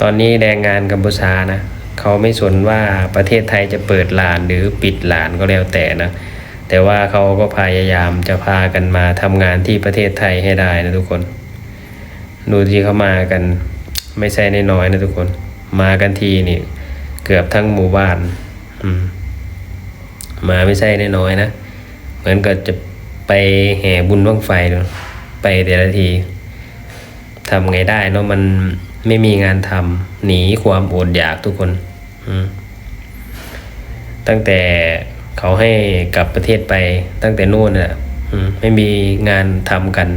ตอนนี้แรงงานกัมพูชานะเขาไม่สนว่าประเทศไทยจะเปิดลานหรือปิดลานก็แล้วแต่นะแต่ว่าเขาก็พยายามจะพากันมาทำงานที่ประเทศไทยให้ได้นะทุกคน ดูที่เขามากันไม่ใช่น้อยนะทุกคน มากันทีนี่เกือบทั้งหมู่บ้านมมาไม่ใช่น้อยนะเหมือนกับจะไปแห่บุญบ้างไฟ ไปแต่ละทีทำไงได้เนาะมัน ไม่มีงานทำหนีความอดอยากทุกคนตั้งแต่เขาให้กลับประเทศไปตั้งแต่นู่นน่ะไม่มีงานทำกัน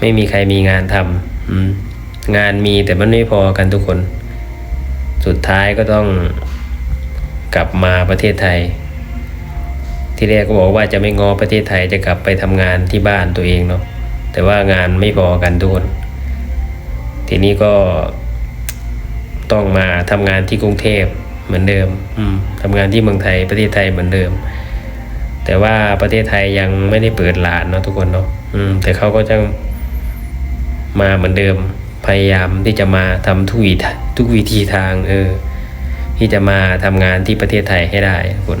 ไม่มีใครมีงานทำงานมีแต่มันไม่พอกันทุกคน สุดท้ายก็ต้องกลับมาประเทศไทย ที่แรกก็บอกว่าจะไม่งอประเทศไทยจะกลับไปทำงานที่บ้านตัวเองเนาะแต่ว่างานไม่พอกันทุกคน ทีนี้ก็ต้องมาทำงานที่กรุงเทพเหมือนเดิมอืมทำงานที่เมืองไทยประเทศไทยเหมือนเดิม แต่ว่าประเทศไทยยังไม่ได้เปิดร้านเนาะทุกคนเนาะอืมแต่เขาก็จะมาเหมือนเดิมพยายามที่จะมาทำทุกวิธีทุกวิธีทางเออที่จะมาทำงานที่ประเทศไทยให้ได้ทุกคน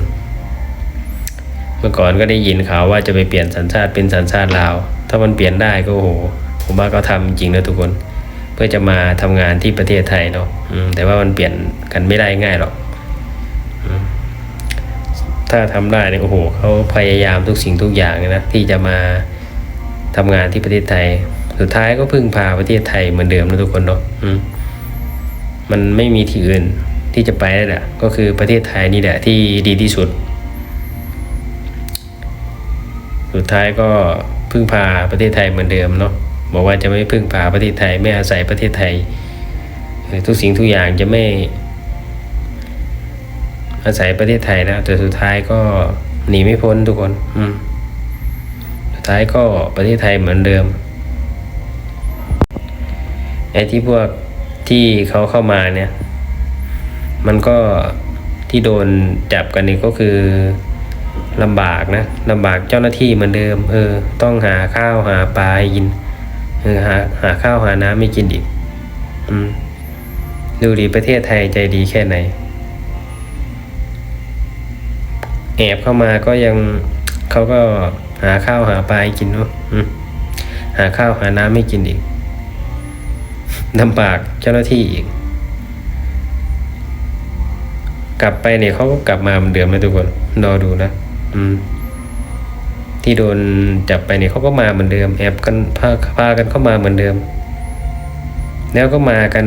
เมื่อก่อนก็ได้ยินข่าวว่าจะไปเปลี่ยนสัญชาติเป็นสัญชาติลาว ถ้ามันเปลี่ยนได้ก็โอ้โหผมว่าก็ทำจริงนะทุกคนเพื่อจะมาทำงานที่ประเทศไทยเนาะแต่ว่ามันเปลี่ยนกันไม่ได้ง่ายหรอกถ้าทำได้เนี่ยโอ้โหเขาพยายามทุกสิ่งทุกอย่างนะที่จะมาทำงานที่ประเทศไทย สุดท้ายก็พึ่งพาประเทศไทยเหมือนเดิมนะทุกคนเนาะมมันไม่มีที่อื่นที่จะไปได้แหละก็คือประเทศไทยนี่แหละที่ดีที่สุด สุดท้ายก็พึ่งพาประเทศไทยเหมือนเดิมเนาะ บอกว่าจะไม่พึ่งพาประเทศไทย ไม่อาศัยประเทศไทย ทุกสิ่งทุกอย่างจะไม่อาศัยประเทศไทยนะแต่สุดท้ายก็หนีไม่พ้นทุกคน อืมสุดท้ายก็ประเทศไทยเหมือนเดิมไอ้ที่พวกที่เขาเข้ามาเนี่ย มันก็ที่โดนจับกันนี่ก็คือลำบากนะลำบากเจ้าหน้าที่เหมือนเดิม เออ ต้องหาข้าวหาปลาให้กิน เออหาหาข้าวหาน้ำไม่กินอีกอืมดูดีประเทศไทยใจดีแค่ไหน แอบเข้ามาก็ยังเขาก็หาข้าวหาปลาให้กินเนาะหาข้าวหาน้ำไม่กินอีกลำบากเจ้าหน้าที่อีก กลับไปเนี่ยเขาก็กลับมาเหมือนเดิมนะทุกคนรอดูนะ อืม ที่โดนจับไปเนี่ยเขาก็มาเหมือนเดิมแอบกันพาพากันเข้ามาเหมือนเดิม แล้วก็มากัน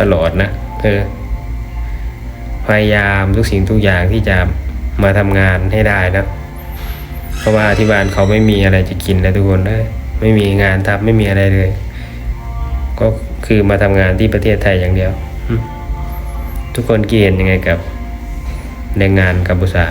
ตลอดนะเออพยายามทุกสิ่งทุกอย่างที่จะมาทำงานให้ได้นะ เพราะว่าที่บ้านเขาไม่มีอะไรจะกินนะทุกคนเลยไม่มีงานทำไม่มีอะไรเลย ก็คือมาทำงานที่ประเทศไทยอย่างเดียว ทุกคนคิดเห็นยังไงกับแรงงานกัมพูชา